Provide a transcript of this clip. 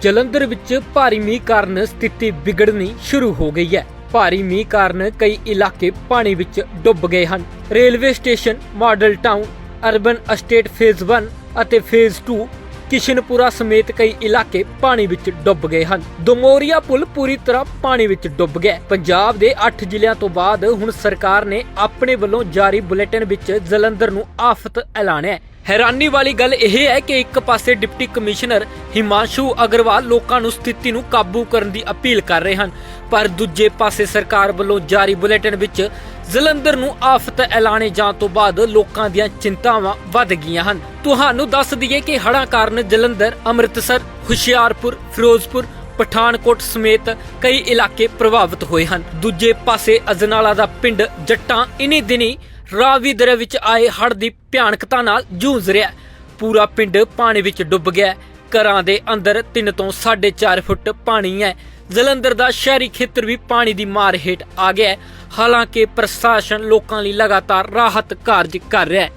ਜਲੰਧਰ ਵਿੱਚ ਭਾਰੀ ਮੀਂਹ ਕਾਰਨ ਸਥਿਤੀ ਵਿਗੜਨੀ ਸ਼ੁਰੂ ਹੋ ਗਈ ਹੈ। ਭਾਰੀ ਮੀਂਹ ਕਾਰਨ ਕਈ ਇਲਾਕੇ ਪਾਣੀ ਵਿੱਚ ਡੁੱਬ ਗਏ ਹਨ। Railway station, model town, urban estate phase 1 ਅਤੇ ਫੇਜ਼ 2 ਕਿਸ਼ਨਪੁਰਾ ਸਮੇਤ ਕਈ ਇਲਾਕੇ ਪਾਣੀ ਵਿੱਚ ਡੁੱਬ ਗਏ ਹਨ। ਦਮੋਰੀਆ ਪੁਲ ਪੂਰੀ ਤਰ੍ਹਾਂ ਪਾਣੀ ਵਿੱਚ ਡੁੱਬ ਗਿਆ ਪੰਜਾਬ ਦੇ 8 ਜ਼ਿਲ੍ਹਿਆਂ ਤੋਂ ਬਾਅਦ ਹੁਣ ਸਰਕਾਰ ਨੇ ਆਪਣੇ ਵੱਲੋਂ ਜਾਰੀ ਬੁਲੇਟਿਨ ਵਿੱਚ ਜਲੰਧਰ ਨੂੰ ਆਫਤ ਐਲਾਨਿਆ ਹੈਰਾਨੀ ਵਾਲੀ ਗੱਲ ਇਹ ਹੈ ਕਿ ਇੱਕ ਪਾਸੇ ਡਿਪਟੀ ਕਮਿਸ਼ਨਰ ਹਿਮਾਂਸ਼ੂ ਅਗਰਵਾਲ ਲੋਕਾਂ ਨੂੰ ਸਥਿਤੀ ਨੂੰ ਕਾਬੂ ਕਰਨ ਦੀ ਅਪੀਲ ਕਰ ਰਹੇ ਹਨ, ਪਰ ਦੂਜੇ ਪਾਸੇ ਸਰਕਾਰ ਵੱਲੋਂ ਜਾਰੀ ਬੁਲੇਟਿਨ ਵਿੱਚ ਜਲੰਧਰ ਨੂੰ ਆਫਤ ਐਲਾਨੇ ਜਾਣ ਤੋਂ ਬਾਅਦ ਲੋਕਾਂ ਦੀਆਂ ਚਿੰਤਾਵਾਂ ਵੱਧ ਗਈਆਂ ਹਨ। ਤੁਹਾਨੂੰ ਦੱਸ ਦਈਏ ਕਿ ਹੜ੍ਹਾਂ ਕਾਰਨ ਜਲੰਧਰ, ਅੰਮ੍ਰਿਤਸਰ, ਹੁਸ਼ਿਆਰਪੁਰ, ਫਿਰੋਜ਼ਪੁਰ ਪਠਾਨਕੋਟ ਸਮੇਤ ਕਈ ਇਲਾਕੇ ਪ੍ਰਭਾਵਿਤ ਹੋਏ ਹਨ। ਦੂਜੇ ਪਾਸੇ ਅਜਨਾਲਾ ਦਾ ਪਿੰਡ ਜੱਟਾਂ ਇਨੀ ਦਿਨੀ ਰਾਵੀ ਦਰਿਆ ਵਿੱਚ ਆਏ ਹੜ੍ਹ ਦੀ ਭਿਆਨਕਤਾ ਨਾਲ ਜੂਝ ਰਿਹਾ ਪੂਰਾ ਪਿੰਡ ਪਾਣੀ ਵਿੱਚ ਡੁੱਬ ਗਿਆ ਘਰਾਂ ਦੇ ਅੰਦਰ 3 ਤੋਂ 4.5 ਫੁੱਟ ਪਾਣੀ ਹੈ। ਜਲੰਧਰ ਦਾ ਸ਼ਹਿਰੀ ਖੇਤਰ ਵੀ ਪਾਣੀ ਦੀ ਮਾਰ ਹੇਠ ਆ ਗਿਆ ਹੈ। ਹਾਲਾਂਕਿ ਪ੍ਰਸ਼ਾਸਨ ਲੋਕਾਂ ਲਈ ਲਗਾਤਾਰ ਰਾਹਤ ਕਾਰਜ ਕਰ ਰਿਹਾ ਹੈ।